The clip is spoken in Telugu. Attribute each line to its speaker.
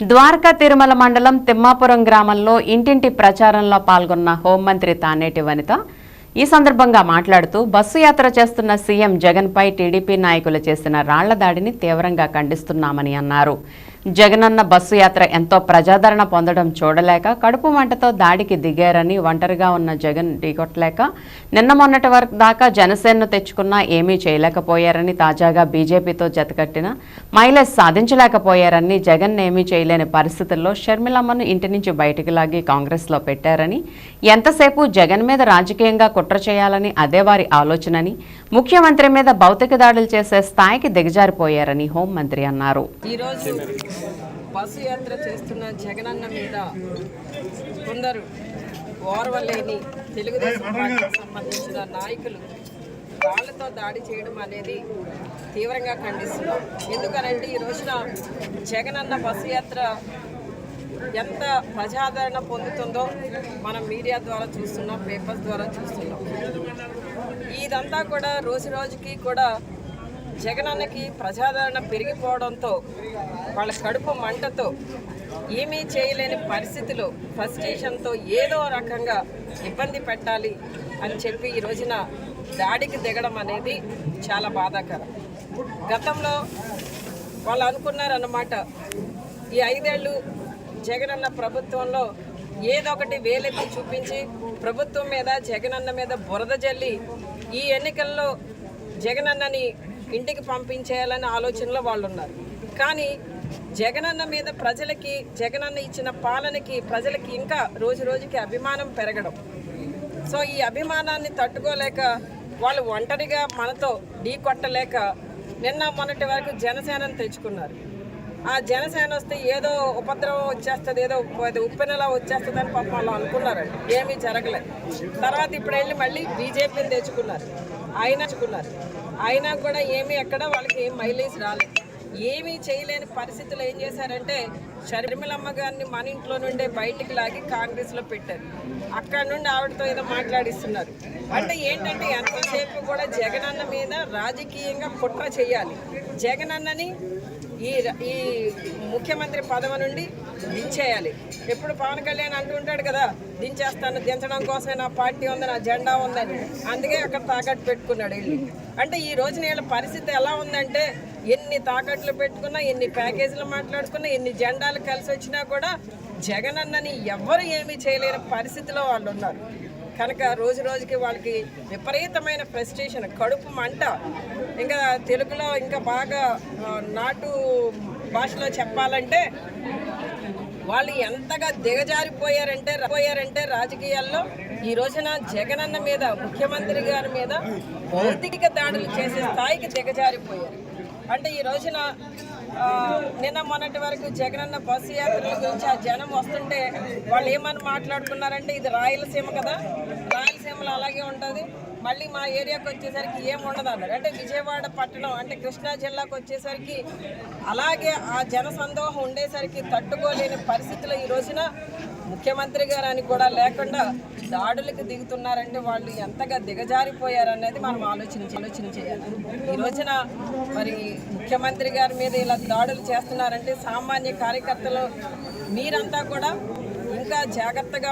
Speaker 1: ద్వారకా తిరుమల మండలం తిమ్మాపురం గ్రామంలో ఇంటింటి ప్రచారంలో పాల్గొన్న హోంమంత్రి తానేటి వనిత ఈ సందర్భంగా మాట్లాడుతూ బస్సు యాత్ర చేస్తున్న సీఎం జగన్పై టీడీపీ నాయకులు చేసిన రాళ్ళ దాడిని తీవ్రంగా ఖండిస్తున్నామని అన్నారు. జగనన్న బస్సు యాత్ర ఎంతో ప్రజాదరణ పొందడం చూడలేక కడుపు మంటతో దాడికి దిగారని ఒంటరిగా ఉన్న జగన్ ఢీకొట్టలేక నిన్న మొన్నటి వరకు దాకా జనసేనను తెచ్చుకున్నా ఏమీ చేయలేకపోయారని తాజాగా బీజేపీతో జతకట్టిన మైలేజ్ సాధించలేకపోయారని జగన్ ఏమీ చేయలేని పరిస్థితుల్లో షర్మిలమ్మను ఇంటి నుంచి బయటికి లాగి కాంగ్రెస్లో పెట్టారని ఎంతసేపు జగన్ మీద రాజకీయంగా కుట్ర చేయాలని అదే వారి ఆలోచనని ముఖ్యమంత్రి మీద భౌతిక దాడులు చేసే స్థాయికి దిగజారిపోయారని హోంమంత్రి అన్నారు.
Speaker 2: బస్సు యాత్ర చేస్తున్న జగనన్న మీద కొందరు ఓర్వలేని తెలుగుదేశం పార్టీకి సంబంధించిన నాయకులు వాళ్ళతో దాడి చేయడం అనేది తీవ్రంగా ఖండిస్తున్నాం. ఎందుకనంటే ఈ రోజున జగనన్న బస్సు యాత్ర ఎంత ప్రజాదరణ పొందుతుందో మనం మీడియా ద్వారా చూస్తున్నాం పేపర్స్ ద్వారా చూస్తున్నాం. ఇదంతా కూడా రోజు రోజుకి కూడా జగనన్నకి ప్రజాదరణ పెరిగిపోవడంతో వాళ్ళ కడుపు మంటతో ఏమీ చేయలేని పరిస్థితిలో ఫ్రస్ట్రేషన్తో ఏదో రకంగా ఇబ్బంది పెట్టాలి అని చెప్పి ఈ రోజున దాడికి దిగడం అనేది చాలా బాధాకరం. గతంలో వాళ్ళు అనుకున్నారన్నమాట ఈ ఐదేళ్ళు జగనన్న ప్రభుత్వంలో ఏదో ఒకటి వేలెత్తి చూపించి ప్రభుత్వం మీద జగనన్న మీద బురద జల్లి ఈ ఎన్నికల్లో జగనన్నని ఇంటికి పంపించేయాలనే ఆలోచనలో వాళ్ళు ఉన్నారు కానీ జగనన్న మీద ప్రజలకి జగనన్న ఇచ్చిన పాలనకి ప్రజలకి ఇంకా రోజు రోజుకి అభిమానం పెరగడం. సో ఈ అభిమానాన్ని తట్టుకోలేక వాళ్ళు ఒంటరిగా మనతో ఢీ కొట్టలేక నిన్న మొన్నటి వరకు జనసేనను తెచ్చుకున్నారు. ఆ జనసేన వస్తే ఏదో ఉపద్రవం వచ్చేస్తుంది ఏదో ఉప్పెనలా వచ్చేస్తుంది అని పాపం వాళ్ళు అనుకున్నారండి. ఏమీ జరగలేదు. తర్వాత ఇప్పుడు వెళ్ళి మళ్ళీ బీజేపీని తెచ్చుకున్నారు. ఆయన తెచ్చుకున్నారు అయినా కూడా ఏమీ ఎక్కడ వాళ్ళకి ఏం మైలేజ్ రాలేదు. ఏమీ చేయలేని పరిస్థితులు ఏం చేశారంటే షర్మిలమ్మ గారిని మన ఇంట్లో నుండే బయటికి లాగి కాంగ్రెస్లో పెట్టారు. అక్కడ నుండి ఆవిడతో ఏదో మాట్లాడిస్తున్నారు. అంటే ఏంటంటే ఎంతసేపు కూడా జగనన్న మీద రాజకీయంగా కుట్ర చేయాలి. జగనన్నని ఈ ఈ ముఖ్యమంత్రి పదవి నుండి దించేయాలి. ఎప్పుడు పవన్ కళ్యాణ్ అంటుంటాడు కదా దించేస్తాను దించడం కోసమే నా పార్టీ ఉంది నా జెండా ఉందని. అందుకే అక్కడ తాకట్టు పెట్టుకున్నాడు వీళ్ళు. అంటే ఈ రోజున వీళ్ళ పరిస్థితి ఎలా ఉందంటే ఎన్ని తాకట్లు పెట్టుకున్నా ఎన్ని ప్యాకేజీలు మాట్లాడుకున్నా ఎన్ని జెండాలు కలిసి వచ్చినా కూడా జగనన్నని ఎవ్వరు ఏమీ చేయలేని పరిస్థితిలో వాళ్ళు ఉన్నారు. కనుక రోజు రోజుకి వాళ్ళకి విపరీతమైన ఫ్రస్ట్రేషన్ కడుపు మంట. ఇంకా తెలుగులో ఇంకా బాగా నాటు భాషలో చెప్పాలంటే వాళ్ళు ఎంతగా దిగజారిపోయారంటే పోయారంటే రాజకీయాల్లో ఈ రోజున జగనన్న మీద ముఖ్యమంత్రి గారి మీద భౌతిక దాడులు చేసే స్థాయికి దిగజారిపోయారు. అంటే ఈ రోజున నిన్న మొన్నటి వరకు జగనన్న బస్సు యాత్రల గురించి ఆ జనం వస్తుంటే వాళ్ళు ఏమని మాట్లాడుకున్నారంటే ఇది రాయలసీమ కదా రాయలసీమలో అలాగే ఉంటుంది. మళ్ళీ మా ఏరియాకి వచ్చేసరికి ఏం ఉండదు అన్నారు. అంటే విజయవాడ పట్టణం అంటే కృష్ణా జిల్లాకు వచ్చేసరికి అలాగే ఆ జన సందోహం ఉండేసరికి తట్టుకోలేని పరిస్థితులు ఈ రోజున ముఖ్యమంత్రి గారు అని కూడా లేకుండా దాడులకు దిగుతున్నారంటే వాళ్ళు ఎంతగా దిగజారిపోయారనేది మనం ఆలోచన ఆలోచన చేయాలి. ఈ రోజున మరి ముఖ్యమంత్రి గారి మీద ఇలా దాడులు చేస్తున్నారంటే సామాన్య కార్యకర్తలు మీరంతా కూడా ఇంకా జాగ్రత్తగా